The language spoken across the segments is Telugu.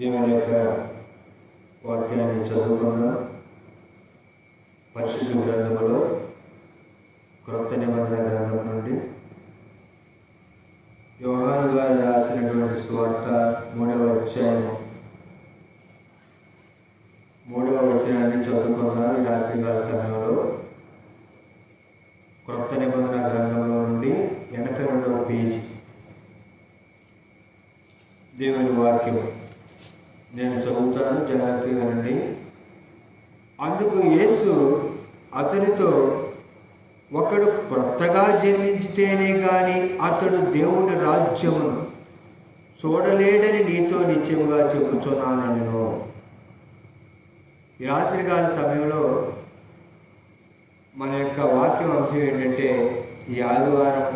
దేవుని యొక్క వాక్యాన్ని చదువుకున్నాం పరిశుద్ధ గ్రంథంలో క్రొత్త నిబంధన గ్రంథం నుండి. యోహాను గారు రాసినటువంటి స్వార్త మూడవ అధ్యాయం మూడవ వచనాన్ని చదువుకున్నాను ఈ రాత్రికాల సమయంలో. క్రొత్త నిబంధన గ్రంథంలో నుండి ఎనభై రెండవ పేజీ. దేవుని వాక్యం నేను చదువుతాను జాగ్రత్తగా రండి అందుకు యేసు అతనితో ఒకడు కొత్తగా జన్మించితేనే కానీ అతడు దేవుని రాజ్యమును చూడలేడని నీతో నిత్యముగా చెప్పుతున్నాను నేను ఈ రాత్రికాల సమయంలో మన యొక్క వాక్యం అంశం ఏంటంటే ఈ ఆదివారం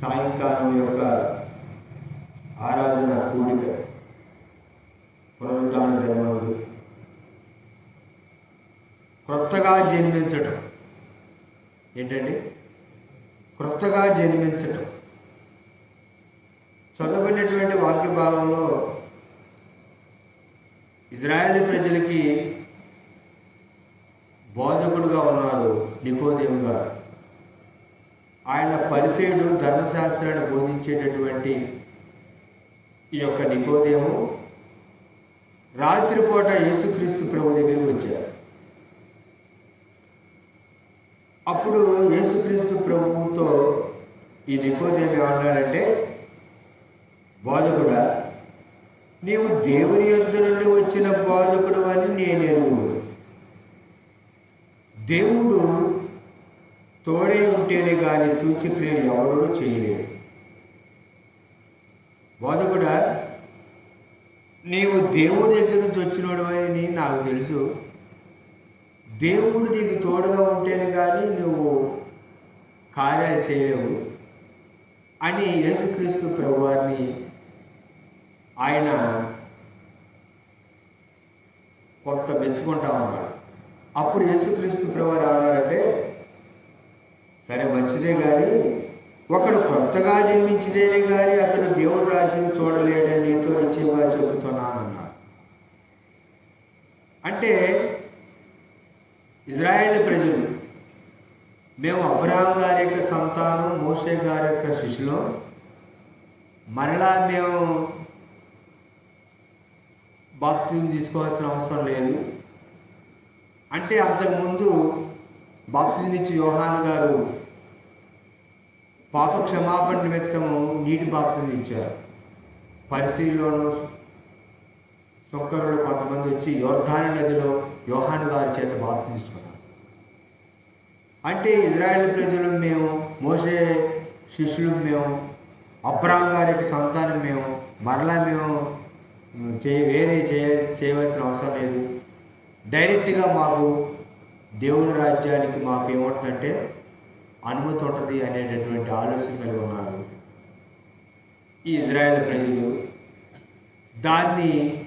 సాయంకాలం యొక్క ఆరాధన కూడిక. పునరుద్ధాన ధర్మములు క్రొత్తగా జన్మించటం. ఏంటండి? క్రొత్తగా జన్మించటం. చదవబడినటువంటి వాక్య భాగంలో ఇజ్రాయేల్ ప్రజలకి బోధకుడుగా ఉన్నారు నికోదేవు గారు. ఆయన పరిసేయుడు ధర్మశాస్త్రాన్ని బోధించేటటువంటి ఈ యొక్క నికోదేవు రాత్రిపూట యేసుక్రీస్తు ప్రభు దగ్గరికి వచ్చారు అప్పుడు యేసుక్రీస్తు ప్రభువుతో ఈ నికోదేమి ఏమన్నాడంటే బోధకుడా నీవు దేవుని యొద్ద నుండి వచ్చిన బోధకుడు అని నేను ఎరుగుడు దేవుడు తోడే ఉంటేనే కానీ సూచక్రియలు ఎవడూ చేయలేడు. బోధకుడా నీవు దేవుడి దగ్గర నుంచి వచ్చినోడు అని నాకు తెలుసు. దేవుడు నీకు తోడుగా ఉంటేనే కానీ నువ్వు కార్యాలు చేయలేవు అని యేసుక్రీస్తు ప్రభువారిని ఆయన కొంత మెచ్చుకుంటా ఉన్నాడు. అప్పుడు యేసుక్రీస్తు ప్రభువారు ఏమన్నారంటే సరే మంచిదే కానీ ఒకడు కొత్తగా జన్మించితేనే కానీ అతడు దేవుడు రాజ్యం చూడలేడని నీతో నిశ్చయంగా చెబుతున్నానన్నాడు. అంటే ఇజ్రాయేల్ ప్రజలు మేము అబ్రహాం గారి యొక్క సంతానం మోసే గారి యొక్క శిష్యులు మరలా మేము బాప్తిజం తీసుకోవాల్సిన అవసరం లేదు. అంటే అంతకుముందు బాప్తిజం ఇచ్చి యోహాన్ గారు పాప క్షమాపణ నిమిత్తము నీటి బాప్తిజం ఇచ్చారు. పరిశీలిలోను సుక్కరుడు కొంతమంది వచ్చి యోర్ధాని నదిలో యోహాను గారి చేత బాప్తి తీసుకున్నారు. అంటే ఇజ్రాయెల్ ప్రజలు మేము మోసే శిష్యులు మేము అబ్రాహం గారికి సంతానం మేము మరలా మేము చే వేరే చేయ చేయవలసిన అవసరం లేదు. డైరెక్ట్గా మాకు దేవుని రాజ్యానికి మాకు ఏమంటుందంటే అనుమతి ఉంటుంది అనేటటువంటి ఆలోచన కలిగి ఉన్నారు. ఈ ఇజ్రాయెల్ ప్రజలు దాన్ని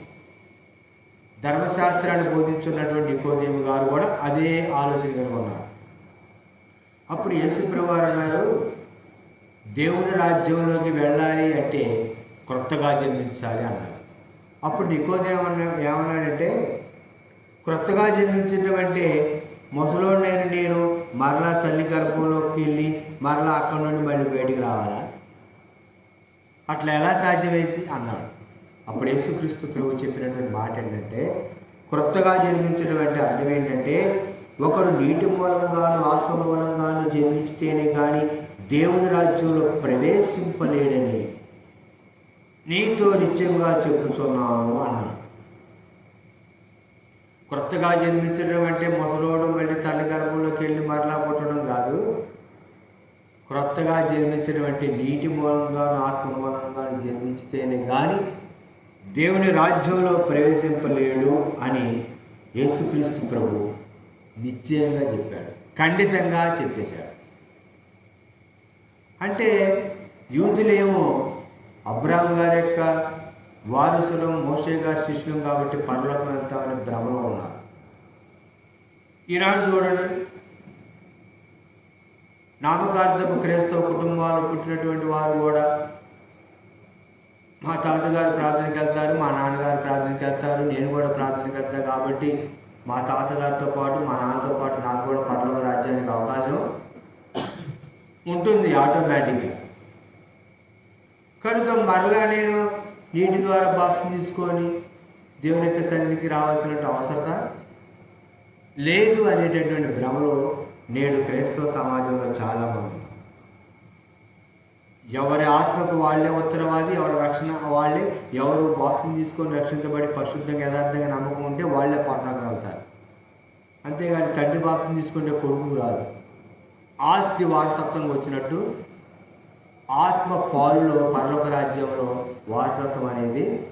ధర్మశాస్త్రాన్ని బోధించున్నటువంటి కోదేవి గారు కూడా అదే ఆలోచన కలిగి ఉన్నారు. అప్పుడు యేసుప్రవారు అన్నారు దేవుని రాజ్యంలోకి వెళ్ళాలి అంటే క్రొత్తగా జన్మించాలి అన్నారు. అప్పుడు నికోదేమన్నా ఏమన్నాడంటే క్రొత్తగా జన్మించడం అంటే ముసలోడినైన నేను మరలా తల్లి గర్భంలోకి వెళ్ళి మరలా అక్కడి నుండి మళ్ళీ బయటికి రావాలా? అట్లా ఎలా సాధ్యమైంది? అన్నాడు. అప్పుడు యేసుక్రీస్తు ప్రభు చెప్పినటువంటి మాట ఏంటంటే క్రొత్తగా జన్మించడం అంటే అర్థం ఏంటంటే ఒకడు నీటి మూలంగాను ఆత్మ మూలంగాను జన్మించితేనే కానీ దేవుని రాజ్యంలో ప్రవేశింపలేడని నీతో నిత్యంగా చెప్పుచున్నాను అన్నాడు. క్రొత్తగా జన్మించడం అంటే మొదలోడు మళ్ళీ తల్లి గర్భంలోకి వెళ్ళి మరలా పుట్టడం కాదు. క్రొత్తగా జన్మించడం అంటే నీటి మూలంగాను ఆత్మ మూలంగా జన్మించితేనే కానీ దేవుని రాజ్యంలో ప్రవేశింపలేడు అని యేసుక్రీస్తు ప్రభు నిశ్చయంగా చెప్పాడు. ఖండితంగా చెప్పేశాడు. అంటే యూదులేమో అబ్రాహం గారి యొక్క వారసులం మోషే గారి శిష్యులు కాబట్టి పరలోకం వెళ్తామని భ్రమలో ఉన్నారు. ఈనాడు చూడండి. నామకార్థపు క్రైస్తవ కుటుంబాలు పుట్టినటువంటి వారు కూడా మా తాతగారు ప్రార్థనకి వెళ్తారు మా నాన్నగారు ప్రార్థనకి వెళ్తారు నేను కూడా ప్రార్థనకి వెళ్తాను కాబట్టి మా తాతగారితో పాటు మా నాన్నతో పాటు నాకు కూడా పరలోక రాజ్యానికి అవకాశం ఉంటుంది ఆటోమేటిక్గా. కనుక మరలా నేను నీటి ద్వారా బాప్తి తీసుకొని దేవుని యొక్క సన్నిధికి రావాల్సిన అవసరత లేదు అనేటటువంటి భ్రమలో నేడు క్రైస్తవ సమాజంలో చాలామంది ఎవరి ఆత్మకు వాళ్ళే ఉత్తరవాది ఎవరి రక్షణ వాళ్ళే ఎవరు బాప్తిని తీసుకొని రక్షించబడి పరిశుద్ధంగా యథార్థంగా నమ్మకం ఉంటే వాళ్ళే పట్టణం అంతేగాని తండ్రి బాప్తిని తీసుకుంటే కొడుకు రాదు. ఆస్తి వారసత్వంగా వచ్చినట్టు ఆత్మ పాలులో పరలోక రాజ్యంలో వారసత్వం అనేది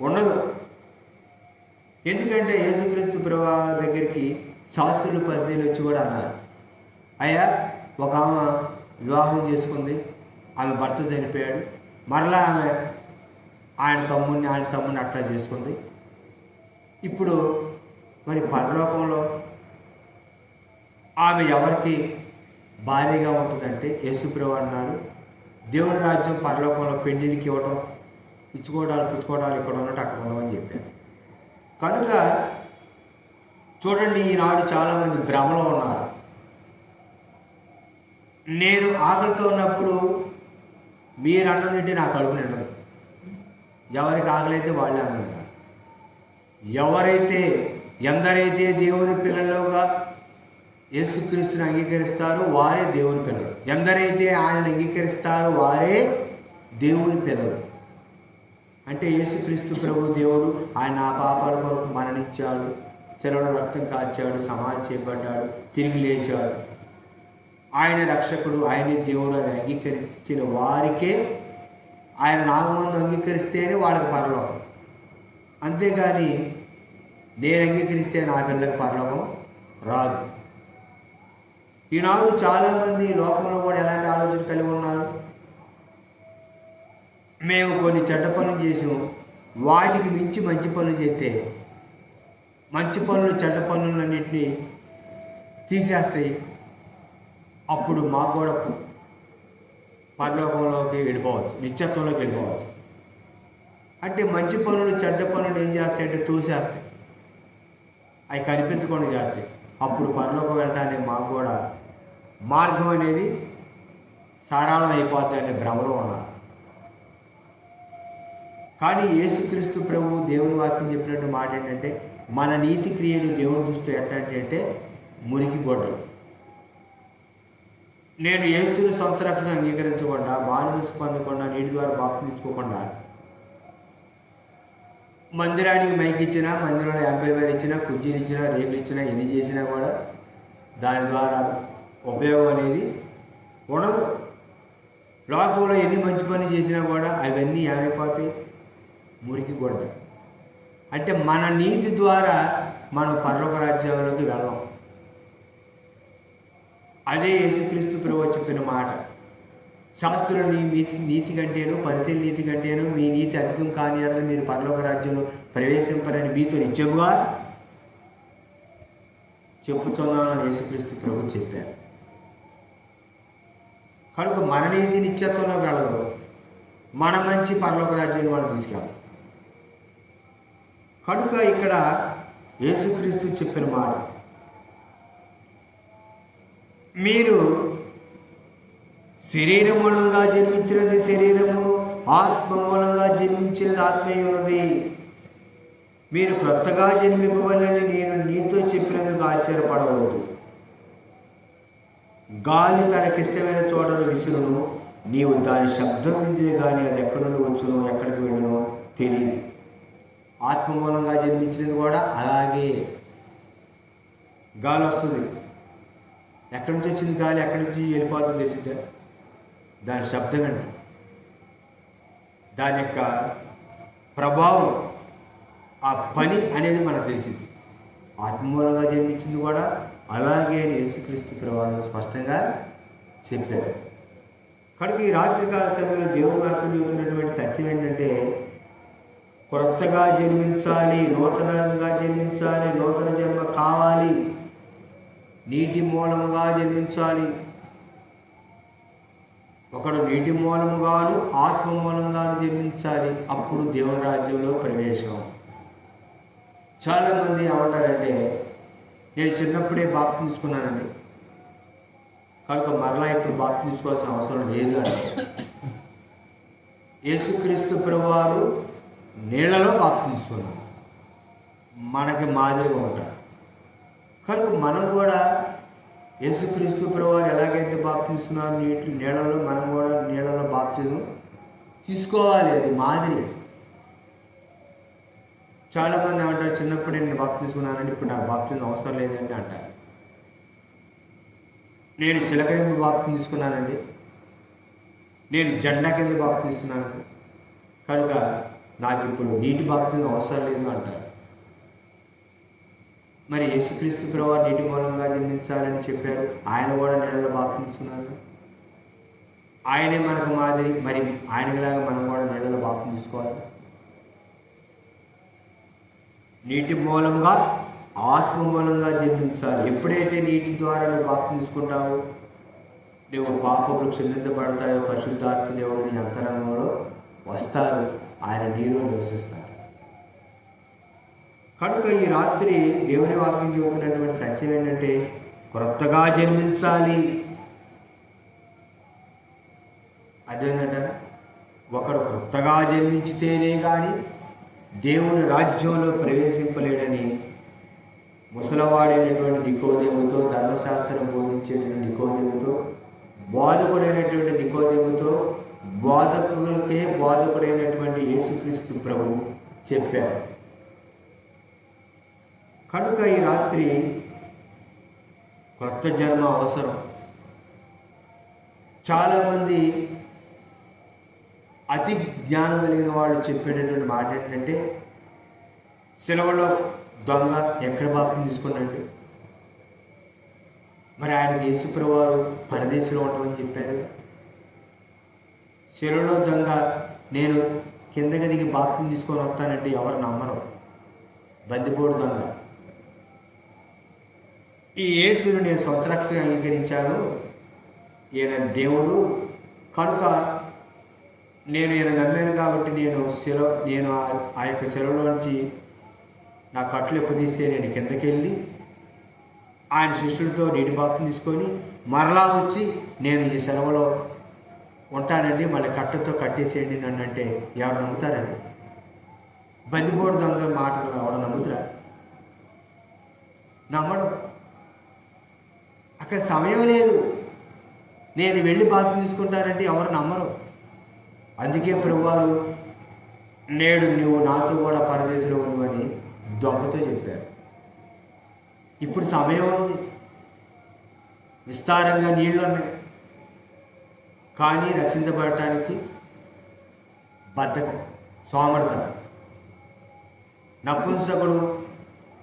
ఉండదు. ఎందుకంటే యేసుక్రీస్తు ప్రభా దగ్గరికి శాస్త్రులు పరిశీలి వచ్చి కూడా అన్నారు. అయ్యా ఒక ఆమె వివాహం చేసుకుంది ఆమె భర్త చనిపోయాడు మరలా ఆమె ఆయన తమ్ముడిని ఆయన తమ్ముడిని అట్లా చేసుకుంది. ఇప్పుడు మరి పరలోకంలో ఆమె ఎవరికి భారీగా ఉంటుందంటే యేసుప్రభు అన్నారు. దేవుడి రాజ్యం పరలోకంలో పెళ్ళికి ఇవ్వడం ఇచ్చుకోవడాలు పుచ్చుకోవడాలు ఇక్కడ ఉన్నట్టు అక్కడ ఉండవని చెప్పారు. కనుక చూడండి ఈనాడు చాలామంది భ్రమలో ఉన్నారు. నేను ఆకలితో ఉన్నప్పుడు మీరు అన్నం తింటే నా కడుపు నిండదు. ఎవరికి ఆకలి అయితే వాళ్ళే అన్నం ఎవరైతే ఎందరైతే దేవుని పిల్లలుగా యేసుక్రీస్తుని అంగీకరిస్తారో వారే దేవుని పిల్లలు. ఎందరైతే ఆయనను అంగీకరిస్తారో వారే దేవుని పిల్లలు. అంటే యేసుక్రీస్తు ప్రభు దేవుడు ఆయన ఆ పాపాల కొరకు మరణించాడు శిలలో రక్తం కాల్చాడు సమాధి చేపడ్డాడు తిరిగి లేచాడు. ఆయన రక్షకుడు ఆయనే దేవుడు అని అంగీకరించిన వారికే ఆయన నాగమందు అంగీకరిస్తేనే వాళ్ళకి పరలోకం. అంతేగాని నేను అంగీకరిస్తే నా పిల్లలకు పరలోకం రాదు. ఈనాడు చాలామంది లోకంలో కూడా ఎలాంటి ఆలోచన కలిగి ఉన్నారు? మేము కొన్ని చెడ్డ పనులు చేసాం. వాటికి మించి మంచి పనులు చేస్తే మంచి పనులు చెడ్డ పనులన్నింటినీ తీసేస్తాయి. అప్పుడు మాకు కూడా పరలోకంలోకి వెళ్ళిపోవచ్చు నిత్యత్వంలోకి వెళ్ళిపోవచ్చు. అంటే మంచి పనులు చెడ్డ పనులు ఏం చేస్తాయంటే తోసేస్తాయి. అవి కనిపించకుండా చేస్తాయి. అప్పుడు పరలోకి వెళ్ళడానికి మాకు కూడా మార్గం అనేది సారాళం అయిపోతాయనే అనే భ్రమలో ఉన్నారు. కానీ యేసుక్రీస్తు ప్రభు దేవుని వాక్యం చెప్పినట్టు మాట ఏంటంటే మన నీతి క్రియలు దేవుని దృష్టి ఎట్లాంటి అంటే మురికి గొడ్డలు నేను యేసుని సొంత రక్షణ అంగీకరించకుండా బానిస పొందకుండా నీటి ద్వారా బాప్తి తీసుకోకుండా మందిరానికి మైక్ ఇచ్చినా మందిరంలో యాభై వేలు ఇచ్చినా కుర్చీలు ఇచ్చినా రేకులు ఇచ్చినా ఎన్ని చేసినా కూడా దాని ద్వారా ఉపయోగం అనేది ఉండదు. లోకంలో ఎన్ని మంచి పని చేసినా కూడా అవన్నీ ఏమైపోతాయి మురికి గొడ్డ. అంటే మన నీతి ద్వారా మనం పర్లోక రాజ్యంలోకి వెళ్ళాం. అదే యేసుక్రీస్తు ప్రభు చెప్పిన మాట. శాస్త్రుల నీ నీతి నీతి కంటేను పరిశీలి నీతి కంటేను మీ నీతి అధికం కాని అని మీరు పరలోక రాజ్యంలో ప్రవేశింపరని మీతో నిత్యముగా చెప్పుచున్నానని యేసుక్రీస్తు ప్రభు చెప్పారు. కనుక మన నీతి నిత్యత్వంలో వెళ్ళదు మన మంచి పరలోక రాజ్యాన్ని మనం తీసుకెళ్ళాలి. కనుక ఇక్కడ యేసుక్రీస్తు చెప్పిన మాట. మీరు శరీర మూలంగా జన్మించినది శరీరమును ఆత్మ మూలంగా జన్మించినది ఆత్మీయున్నది మీరు క్రొత్తగా జన్మింపవలని నేను నీతో చెప్పినందుకు ఆశ్చర్యపడవద్దు. గాలి తనకిష్టమైన చోటను విసురును నీవు దాని శబ్దం నుంచి కానీ అది ఎక్కడి నుండి వచ్చును ఎక్కడికి వెళ్ళను తెలియదు. ఆత్మ మూలంగా జన్మించినది కూడా అలాగే. గాలి వస్తుంది. ఎక్కడి నుంచి వచ్చింది గాలి? ఎక్కడి నుంచి వెళ్ళిపోతుందో తెలిసిద్దా? దాని శబ్దం ఏంటి దాని యొక్క ప్రభావం ఆ పని అనేది మనకు తెలిసింది. ఆత్మూలంగా జన్మించింది కూడా అలాగే అని యేసుక్రీస్తు ప్రభావం స్పష్టంగా చెప్పారు. కనుక ఈ రాత్రికాల సమయంలో దేవుని వాక్యం చెబుతున్నటువంటి సత్యం ఏంటంటే క్రొత్తగా జన్మించాలి నూతనంగా జన్మించాలి నూతన జన్మ కావాలి నీటి మూలంగా జన్మించాలి ఒకడు నీటి మూలంగాను ఆత్మ మూలంగాను జన్మించాలి. అప్పుడు దేవుని రాజ్యంలో ప్రవేశం. చాలామంది ఏమంటారంటే నేను చిన్నప్పుడే బాప్తి తీసుకున్నానండి కనుక మరలా ఇప్పుడు బాప్తి తీసుకోవాల్సిన అవసరం లేదు అని. యేసుక్రీస్తు ప్రభువారు నీళ్ళలో బాప్తి తీసుకున్నారు మనకి మాదిరిగా ఉంటారు. కనుక మనం కూడా యేసుక్రీస్తు ప్రభువారు ఎలాగైతే బాప్తిస్తున్నారు నీటి నీళ్ళలో మనం కూడా నీళ్ళలో బాప్తిజం తీసుకోవాలి అది మాదిరి. చాలామంది ఏమంటారు చిన్నప్పుడు నేను బాప్తిస్తున్నానండి ఇప్పుడు నాకు బాప్తిజం అవసరం లేదండి అంటారు. నేను చిలక కింద బాప్తి తీసుకున్నానండి. నేను జెండా కింద బాప్తిస్తున్నాను. తీసుకున్నాను కనుక నాకు ఇప్పుడు నీటి బాప్తిజం అవసరం లేదు అంటారు. మరి యేసుక్రీస్తు ప్రభు నీటి మూలంగా జన్మించాలని చెప్పారు. ఆయన కూడా నీళ్ళలో బాప్తి ఆయనే మనకు మాదిరి. మరి ఆయనలాగా మనం కూడా నీళ్ళలో బాప్తి తీసుకోవాలి నీటి మూలంగా ఆత్మ మూలంగా జన్మించాలి ఎప్పుడైతే నీటి ద్వారా నువ్వు బాప్తి తీసుకుంటావో నువ్వు పాపములు క్షమించబడతాయో పరిశుద్ధాత్మ దేవుడు అంతరంగంలో వస్తారు. ఆయన నీరు నివసిస్తారు. కనుక ఈ రాత్రి దేవుని వాక్యం చెబుతున్నటువంటి సత్యం ఏంటంటే క్రొత్తగా జన్మించాలి. అదేనట ఒకడు కొత్తగా జన్మించితేనే కానీ దేవుని రాజ్యంలో ప్రవేశింపలేడని ముసలవాడైనటువంటి నికోదేవుతో ధర్మశాస్త్రం బోధించేటువంటి నికోదేవుతో బోధకుడైనటువంటి నికోదేవుతో బోధకులకే బోధకుడైనటువంటి యేసుక్రీస్తు ప్రభు చెప్పారు. కనుక ఈ రాత్రి కొత్త జన్మ అవసరం. చాలామంది అతి జ్ఞానం కలిగిన వాళ్ళు చెప్పేటటువంటి మాట ఏంటంటే సెలవులో దొంగ ఎక్కడ బాప్తం తీసుకున్నాడు? మరి ఆయనకి యేసుప్రవారు పరదేశంలో ఉండమని చెప్పారు. సెలవులో దొంగ నేను కిందకి దిగి బాప్తం తీసుకొని వస్తానంటే ఎవరు నమ్మరు? బందిపోడు దొంగ. ఈ యేసును నేను సొంత రక్షణ అంగీకరించాను. ఈయన దేవుడు. కనుక నేను ఈయన నమ్మాను కాబట్టి నేను శిల నేను ఆ- యొక్క శిలలోంచి నా కట్లు ఎప్పదీస్తే నేను కిందకి వెళ్ళి ఆయన శిష్యుడితో నీటి బాప్తం తీసుకొని మరలా వచ్చి నేను ఈ సెలవులో ఉంటానండి. మళ్ళీ కట్టతో కట్టేసేయండి నన్ను అంటే ఎవరు నమ్ముతారండి? బందిపోడు దొంగ మాటలు ఎవరు నమ్ముతారా? నమ్మడం. అక్కడ సమయం లేదు. నేను వెళ్ళి బాప్తి తీసుకుంటానంటే ఎవరు నమ్మరు. అందుకే ప్రభువారు నేడు నువ్వు నాతో కూడా పరదేశంలో ఉండవని దొంగతో చెప్పారు. ఇప్పుడు సమయం ఉంది. విస్తారంగా నీళ్ళు ఉన్నాయి కానీ రక్షించబడటానికి బద్ధకం సోమడతనం నపుంసకుడు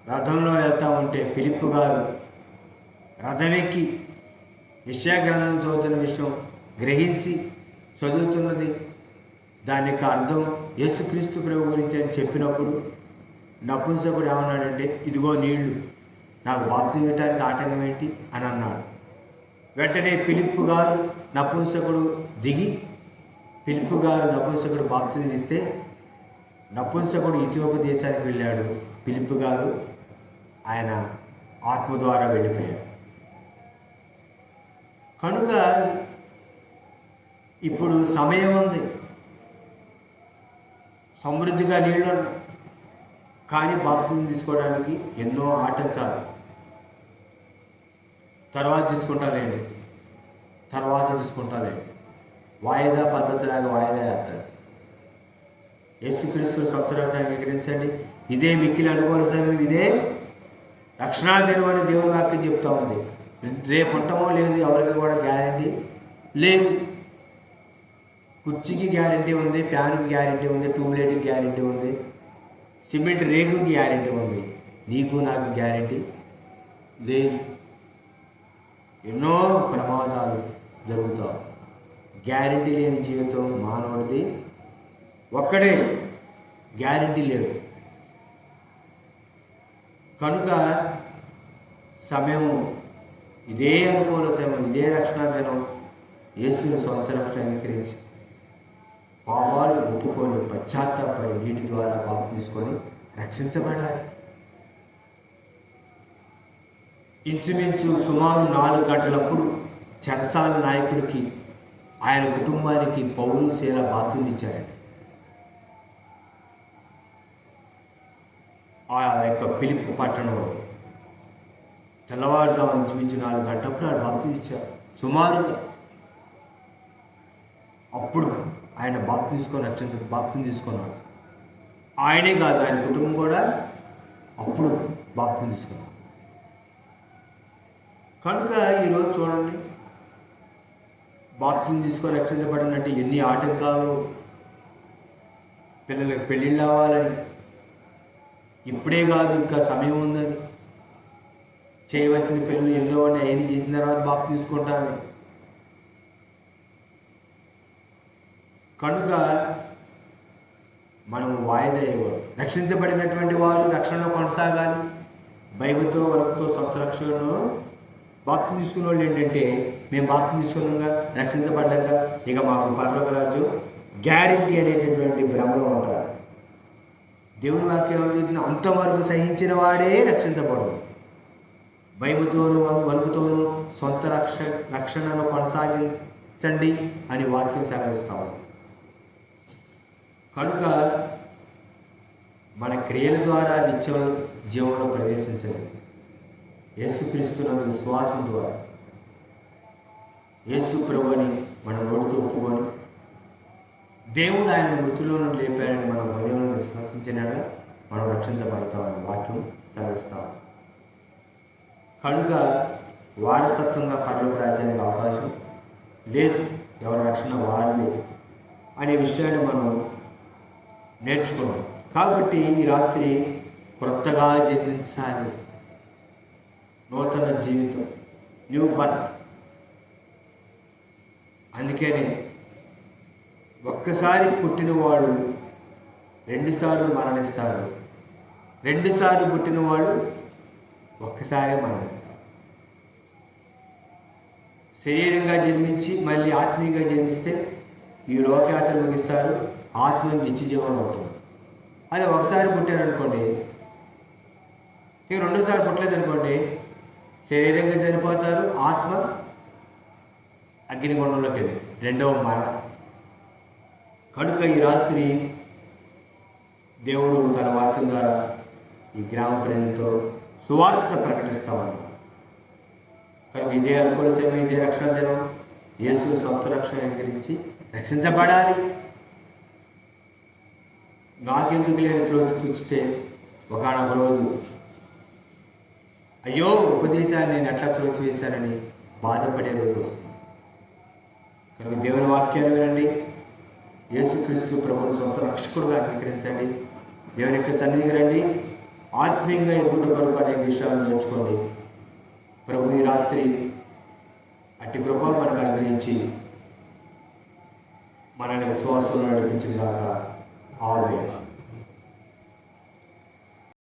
రథంలో వెళ్తా ఉంటే పిలిప్పు గారు రథమెక్కి విషయగ్రంథం చదువుతున్న విషయం గ్రహించి చదువుతున్నది. దాని యొక్క అర్థం యేసుక్రీస్తు ప్రభు గురించి అని చెప్పినప్పుడు నపుంసకుడు ఏమన్నాడంటే ఇదిగో నీళ్ళు నాకు బాప్తి ఇవ్వటానికి ఆటంకం ఏంటి? అని అన్నాడు. వెంటనే పిలుపు గారు నపుంసకుడు దిగి పిలుపు గారు నపుంసకుడు బాప్తి ఇస్తే నపుంసకుడు ఇథియోప దేశానికి వెళ్ళాడు పిలుపు గారు. ఆయన ఆత్మ ద్వారా వెళ్ళిపోయాడు. కనుక ఇప్పుడు సమయం ఉంది. సమృద్ధిగా నీళ్ళు ఉన్నాయి. కానీ బాప్తిని తీసుకోవడానికి ఎన్నో ఆటంకాలు. తర్వాత తీసుకుంటాలేండి తర్వాత తీసుకుంటాలేండి వాయిదా పద్ధతిలాగా వాయిదా వేస్తారు. యేసుక్రీస్తు సత్తులను అంగీకరించండి. ఇదే మిక్కిలి అనుకూల సమయం ఇదే రక్షణాదినం అని దేవుని వాక్యం చెప్తా ఉంది. రేపు ఉంటామో లేదు ఎవరికి కూడా గ్యారంటీ లేదు. కుర్చీకి గ్యారంటీ ఉంది ఫ్యాన్కి గ్యారంటీ ఉంది ట్యూబ్లైట్కి గ్యారంటీ ఉంది సిమెంట్ రేకుకి గ్యారంటీ ఉంది. నీకు నాకు గ్యారంటీ లేదు. ఎన్నో ప్రమాదాలు జరుగుతాయి. గ్యారంటీ లేని జీవితం మానవుడిది. ఒక్కడే గ్యారంటీ లేదు. కనుక సమయం ఇదే అనుకూల సమయం ఇదే రక్షణ దినం యేసుని సొంత రక్షణ అంగీకరించి పాపాలు ఒప్పుకొని పశ్చాత్తాపడి వీటి ద్వారా పాపం తీసుకొని రక్షించబడాలి. ఇంచుమించు సుమారు నాలుగు గంటలప్పుడు చెరసాల నాయకుడికి ఆయన కుటుంబానికి పౌరులు సేన బాధ్యతలు ఇచ్చారండి. ఆ యొక్క పిలుపు పట్టణంలో తెల్లవారుదాం ఇంచుమించు నాలుగు గంటప్పుడు ఆయన బాప్తిని ఇచ్చారు. సుమారుగా అప్పుడు ఆయన బాప్తి తీసుకొని రక్షణ బాప్తిని తీసుకున్నాడు ఆయనే కాదు ఆయన కుటుంబం కూడా అప్పుడు బాప్తిని తీసుకున్నారు. కనుక ఈరోజు చూడండి బాప్తిని తీసుకొని రక్షించబడినట్టు ఎన్ని ఆటంకాలు పిల్లలకు పెళ్ళిళ్ళు అవ్వాలని. ఇప్పుడే కాదు ఇంకా సమయం ఉందని. చేయవలసిన పనులు ఎన్నో అని అవన్నీ చేసిన తర్వాత బాప్తి తీసుకుంటాను కనుక మనం వాయిదా ఇవ్వడం రక్షించబడినటువంటి వారు రక్షణలో కొనసాగాలి. బైబిల్తో వరకుతో సొంత బాప్తి తీసుకున్న వాళ్ళు ఏంటంటే మేము బాప్తి తీసుకున్నాగా రక్షించబడ్డాక ఇక మాకు పర్లోక రాజు గ్యారంటీ అనేటటువంటి భ్రమలో ఉంటారు. దేవుని వాక్యం ఏమవుతుంది అంతవరకు సహించిన వాడే రక్షించబడదు భయముతోనూ వణుకుతోనూ సొంత రక్ష రక్షణను కొనసాగించండి అని వాక్యం సెలవిస్తాం కనుక మన క్రియల ద్వారా నిత్యం జీవంలో ప్రవేశించండి. యేసుక్రీస్తునందు విశ్వాసం ద్వారా. యేసు ప్రభుని మన నోటితో ఒప్పుకొని దేవుడు ఆయన మృతులో నుండి లేపాడని మనం హృదయంలో విశ్వసించినగా మనం రక్షించబడతామని వాక్యం సెలవిస్తాం కనుక వారసత్వంగా పర్లోక రాజ్యానికి అవకాశం లేదు. ఎవరి రక్షణ వారిది అనే విషయాన్ని మనం నేర్చుకున్నాం. కాబట్టి ఈ రాత్రి క్రొత్తగా జన్మించాలి. నూతన జీవితం న్యూ బర్త్. అందుకని ఒక్కసారి పుట్టినవాడు రెండుసార్లు మరణిస్తారు. రెండుసార్లు పుట్టినవాడు ఒక్కసారే మరణిస్తాం. శరీరంగా జన్మించి మళ్ళీ ఆత్మీయంగా జన్మిస్తే ఈ లోకయాత్ర ముగిస్తారు ఆత్మ నిత్యజీవనం అవుతుంది. అది ఒకసారి పుట్టారనుకోండి ఇక రెండోసారి పుట్టలేదు అనుకోండి శరీరంగా చనిపోతారు ఆత్మ అగ్నిగుండంలోకి వెళ్ళి రెండవ మరణం. కనుక ఈ రాత్రి దేవుడు తన వాక్యం ద్వారా ఈ గ్రామ ప్రజలతో సువార్త ప్రకటిస్తామని కనుక ఇదే అనుకూల ఇదే రక్షణ దినం యేసు సొంత రక్షణ గురించి రక్షించబడాలి. నాకెందుకు లేని త్రోసిపుచ్చితే ఒకనొక రోజు అయ్యో ఉపదేశాన్ని నేను ఎట్లా త్రోసివేశానని బాధపడే రోజు వస్తుంది. కనుక దేవుని వాక్యాన్ని వినండి. యేసుక్రీస్తు ప్రభుని సొంత రక్షకుడుగా అంగీకరించండి. దేవుని యొక్క సన్నిధికి రండి. ఆత్మీయంగా ఎదుగుట కొరకు అనే విషయాలు నేర్చుకోండి. ప్రభు ఈ రాత్రి అట్టి ప్రభావం మనకు అనుగ్రహించి మనని విశ్వాసంలో నడిపించిందాక ఆమె